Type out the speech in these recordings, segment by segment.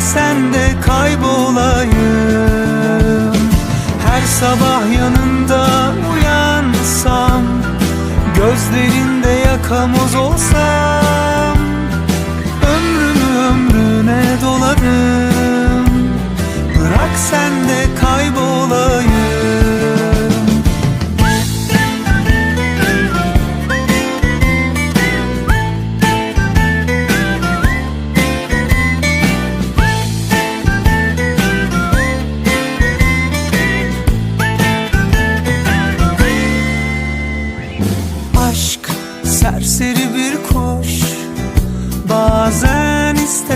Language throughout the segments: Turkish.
Bırak sen de kaybolayım. Her sabah yanında uyansam Gözlerinde yakamoz olsam Ömrümü ömrüne doladım Bırak sen de kaybolayım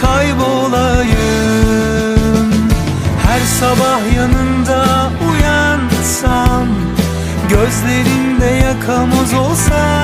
kaybolayım. Her sabah yanında uyansam Gözlerinde yakamoz olsam